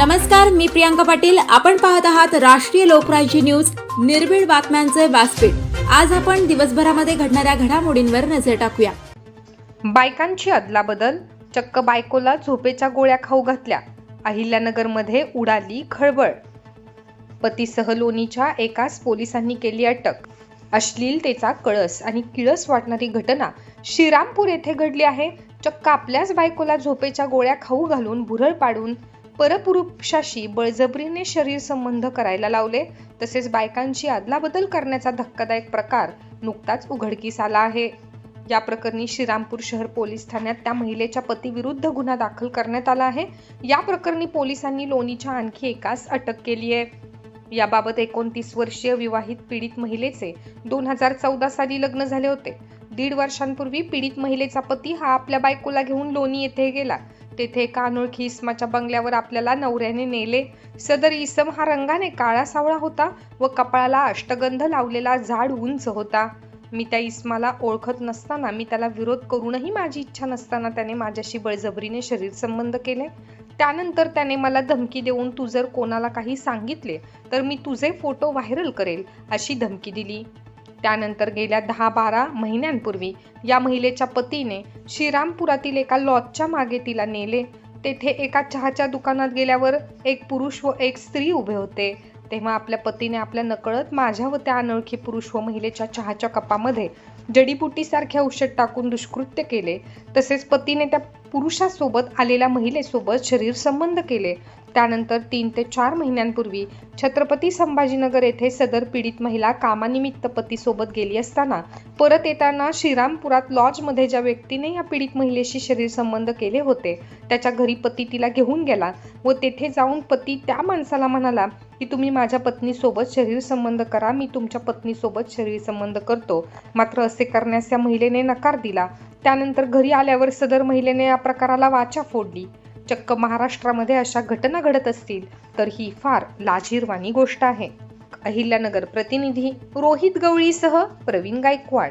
नमस्कार मी प्रियांका पाटील. आपण पाहत आहात राष्ट्रीय लोकराज्य न्यूज. निर्भीड बातम्यांचे व्यासपीठ. आज आपण दिवसभरामध्ये घडणाऱ्या घडामोडींवर नजर टाकूया. बायकांची अदलाबदल चक्क बायकोला झोपेच्या गोळ्या खाऊ घातल्या. अहिल्यानगरमध्ये उडाली खळबळ. पतीसह लोणीच्या एकाच पोलिसांनी केली अटक. अश्लीलतेचा कळस आणि किळस वाटणारी घटना श्रीरामपूर येथे घडली आहे. चक्क आपल्याच बायकोला झोपेच्या गोळ्या खाऊ घालून भुरळ पाडून परपुरुषाशी बळजबरीने शरीर संबंध करायला लावले तसेच बायकांची अदलाबदल करण्याचा धक्कादायक प्रकार नुकताच उघडकीस आला आहे. या प्रकरणी श्रीरामपूर शहर पोलीस ठाण्यात त्या महिलेच्या पतीविरुद्ध गुन्हा दाखल करण्यात आला आहे. या प्रकरणी पोलिसांनी लोणीच्या आणखी एकास अटक केली आहे. याबाबत एकोणतीस वर्षीय विवाहित पीडित महिलेचे दोन हजार चौदा साली लग्न झाले होते. दीड वर्षांपूर्वी पीडित महिलेचा पती हा आपल्या बायकोला घेऊन लोणी येथे गेला. तेथे एका अनोळखी इसमाच्या बंगल्यावर आपल्याला नवऱ्याने नेले. सदर इसम हा रंगाने काळा सावळा होता व कपाळाला अष्टगंध लावलेला जाड उंच होता. मी त्या इस्माला ओळखत नसताना मी त्याला विरोध करूनही माझी इच्छा नसताना त्याने माझ्याशी बळजबरीने शरीर संबंध केले. त्यानंतर त्याने मला धमकी देऊन तू जर कोणाला काही सांगितले तर मी तुझे फोटो व्हायरल करेल अशी धमकी दिली. त्यानंतर गेल्या दहा बारा महिन्यांपूर्वी या महिलेच्या पतीने श्रीरामपुरातील एका लॉजच्या मागे तिला नेले. तेथे एका चहाच्या दुकानात गेल्यावर एक पुरुष व एक स्त्री उभे होते. तेव्हा आपल्या पतीने आपल्या नकळत माझ्या व त्या अनोळखी पुरुष व महिलेच्या चहाच्या कपामध्ये जडीबुटीसारखे औषध टाकून दुष्कृत्य केले. तसेच पतीने त्या पुरुषासोबत आलेल्या महिलेसोबत शरीर संबंध केले. त्यानंतर तीन ते चार महिन्यांपूर्वी छत्रपती संभाजीनगर येथे सदर पीडित महिला कामानिमित्त पतीसोबत गेली असताना परत येताना श्रीरामपुरात लॉजमध्ये ज्या व्यक्तीने या पीडित महिलेशी शरीर संबंध केले होते त्याच्या घरी पती तिला घेऊन गेला व तेथे जाऊन पती त्या माणसाला म्हणाला की तुम्ही माझ्या पत्नीसोबत शरीर संबंध करा मी तुमच्या पत्नीसोबत शरीर संबंध करतो. मात्र असे करण्यास या महिलेने नकार दिला. त्यानंतर घरी आल्यावर सदर महिलेने या प्रकाराला वाचा फोडली. चक्क महाराष्ट्रामध्ये अशा घटना घडत असतील तर ही फार लाजीरवाणी गोष्ट आहे. अहिल्यानगर प्रतिनिधी रोहित गवळीसह प्रवीण गायकवाड.